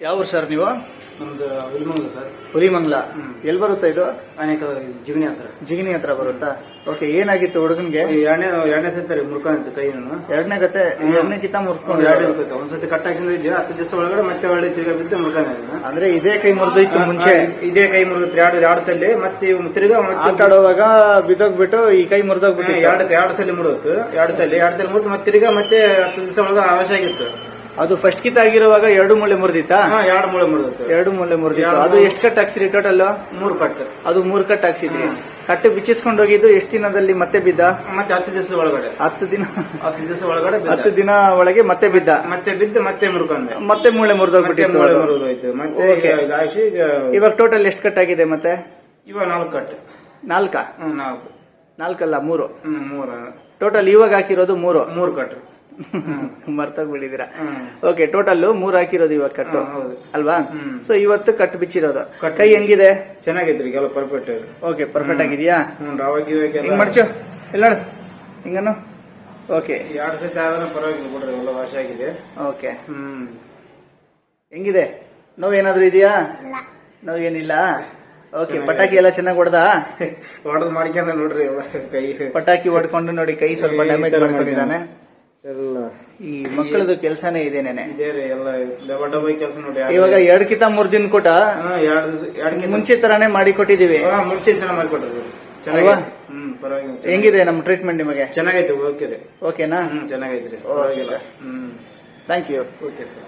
ಯಾವ ಸರ್ ನೀವು? ನಮ್ದು ಹುಲಿಮಂಗ್ಲ ಸರ್. ಹುಲಿಮಂಗ್ಲ. ಎಲ್ಲಿ ಬರುತ್ತಾ ಇದು? ಅನೇಕ ಜಿಗಣಿ ಹತ್ರ. ಜಿಗಿನಿ ಹತ್ರ ಬರುತ್ತಾ? ಓಕೆ ಏನಾಗಿತ್ತು ಹುಡುಗನ್ಗೆ? ಎರಡನೇ ಎರಡನೇ ಸತಿ ಮುರ್ಕೊಂಡಿತ್ತು ಕೈಯನ್ನು. ಎರಡನೇ ಗತೆ ಎರಡನೇ ಕಿತ್ತ ಮುರ್ಕೊಂಡು. ಎರಡನೇ ಕತೆ ಒಂದ್ಸತಿ ಕಟ್ ಹಾಕಿದ್ರೆ ಇದೆಯಾ? ಹತ್ತು ದಿವಸ ಒಳಗಡೆ ಮತ್ತೆ ಒಳ್ಳೆ ತಿರ್ಗಾ ಬಿದ್ದು ಮುರ್ಕೊಂಡಿದ್ದೀನಿ ಅಂದ್ರೆ ಇದೇ ಕೈ ಮುರಿದಿತ್ತು ಮುಂಚೆ? ಇದೇ ಕೈ ಮುರಿದಿತ್ತು. ಎರಡು ಎರಡು ತಲ್ಲಿ ಮತ್ತೆ ತಿರ್ಗ ಆಟ ಆಡುವಾಗ ಬಿದ್ದೋಗ್ಬಿಟ್ಟು ಈ ಕೈ ಮುರಿದೋಗ್ಬಿಟ್ಟು ಎರಡು ಎರಡು ಸಲ ಮುರಿದೋತು ಎರಡು ತಲ್ಲಿ ಎರಡು ತಲ್ಲಿ ಮುರಿದು ಮತ್ತೆ ತಿರ್ಗಾ ಮತ್ತೆ ಹತ್ತು ದಿವಸ ಒಳಗೆ ಅವಶ್ಯ ಆಗಿತ್ತು. ಅದು ಫಸ್ಟ್ ಕಿತ್ ಆಗಿರುವಾಗ ಎರಡು ಮೂಳೆ ಮುರಿದಿತ್ತಾ? ಹಾ ಎರಡು ಮೂಳೆ ಮುರಿದಿತ್ತು. ಎರಡು ಮೂಳೆ ಮುರಿದಿತ್ತು. ಅದು ಎಷ್ಟು ಕಟ್ ಹಾಕ್ಸಿರಿ ಟೋಟಲ್ ಮೂರು ಕಟ್ ಅದು ಮೂರ್ ಕಟ್ ಹಾಕ್ಸಿದ್ರಿ. ಕಟ್ಟು ಬಿಚ್ಚಿಸ್ಕೊಂಡು ಹೋಗಿದ್ದು ಎಷ್ಟು ದಿನದಲ್ಲಿ ಮತ್ತೆ ಬಿದ್ದ? ಮತ್ತೆ ಹತ್ತು ದಿವಸ ಒಳಗಡೆ. ಹತ್ತು ದಿನ. ಹತ್ತು ದಿವಸ ಒಳಗಡೆ ಬಿದ್ದ. ಹತ್ತು ದಿನ ಒಳಗೆ ಮತ್ತೆ ಬಿದ್ದ? ಮತ್ತೆ ಬಿದ್ದು ಮತ್ತೆ ಮುರ್ಕೊಂಡೆ. ಮತ್ತೆ ಮೂಳೆ ಮತ್ತೆ ಮುರಿದೋಗ್ಬಿಟ್ಟಿತ್ತು ಮೂಳೆ ಅದು. ಮುರಿದೋಯ್ತು. ಮತ್ತೆ Okay. ಈಗ ಹಾಕಿ ಈಗ ಇವಾಗ ಟೋಟಲ್ ಎಷ್ಟು ಕಟ್ ಆಗಿದೆ ಮತ್ತೆ? ಇವಾಗ ನಾಲ್ಕು ಕಟ್ ನಾಲ್ಕ? ಹ್ಮ್ ನಾಲ್ಕು. ನಾಲ್ಕಲ್ಲ ಮೂರು. ಹ್ಮ್ ಮೂರ. ಟೋಟಲ್ ಇವಾಗ ಹಾಕಿರೋದು ಮೂರು. ಮೂರು ಕಟ್ ಮರ್ತೋಗ್ಬಿಟ್ಟಿದ್ದೀರಾ? ಬಿಳಿದಿರ ಓಕೆ ಟೋಟಲ್ ಮೂರ್ ಹಾಕಿರೋದು ಇವಾಗ ಕಟ್ಟು. ಅಲ್ವಾ. ಸೊ ಇವತ್ತು ಕಟ್ ಬಿಚ್ಚಿರೋದು. ಕಟ್ ಕೈ ಹೆಂಗಿದೆ? ಚೆನ್ನಾಗಿದ್ರಿ ಎಲ್ಲ ಪರ್ಫೆಕ್ಟ್ ಓಕೆ ಪರ್ಫೆಕ್ಟ್ ಆಗಿದ್ಯಾ? ಹಿಂಗ್ ಮಡ್ಚು. ಎಲ್ಲ ನೋಡು. ಹಿಂಗನು ಓಕೆ ಎರಡು ಸತಿ ಆದ್ರೆ ಪರವಾಗಿಲ್ಲ ಬಿಡ್ರಿ ಎಲ್ಲ ವಾಶ ಆಗಿದೆ. ಓಕೆ ಹ್ಮ್. ಹೆಂಗಿದೆ? ನೋವು ಏನಾದ್ರು ಇದೆಯಾ ನೋವು ಏನಿಲ್ಲ ಓಕೆ ಪಟಾಕಿ ಎಲ್ಲ ಚೆನ್ನಾಗಿ ಹೊಡೆದ? ಹೊಡೆದ್ ಮಾಡ್ಕೊಂಡ ನೋಡ್ರಿ ಕೈ ಪಟಾಕಿ ಹೊಡ್ಕೊಂಡು ನೋಡಿ ಕೈ ಸ್ವಲ್ಪ ಡ್ಯಾಮೇಜ್ ಮಾಡ್ಕೊಂಡಿದ್ದಾನೆ. ಎಲ್ಲ ಈ ಮಕ್ಕಳದು ಕೆಲಸನೇ ನೆನೆ ಇದೇ ರೀ ಎಲ್ಲ ಡಬ ಡಬ ಕೆಲಸ ನೋಡಿ ಇವಾಗ ಎರಡ್ ಕಿತ ಮೂರ್ ದಿನ ಕೊಟ್ಟ? ಎರಡು ಮುಂಚೆ ತರಾನೇ ಮಾಡಿ ಕೊಟ್ಟಿದೀವಿ ಮುಂಚೆ ಅಲ್ವಾ? ಚೆನ್ನಾಗೈತೆ. ಹ್ಮ್ ಪರವಾಗಿಲ್ಲ. ಹೆಂಗಿದೆ ನಮ್ಮ ಟ್ರೀಟ್ಮೆಂಟ್ ನಿಮಗೆ? ಚೆನ್ನಾಗೈತೆ ಓಕೆ ರೀ. ಓಕೆನಾ? ಹ್ಮ್ ಚೆನ್ನಾಗೈತ್ರಿ ರೀ. ಪರವಾಗಿಲ್ಲ. ಹ್ಮ್. Thank you okay sir.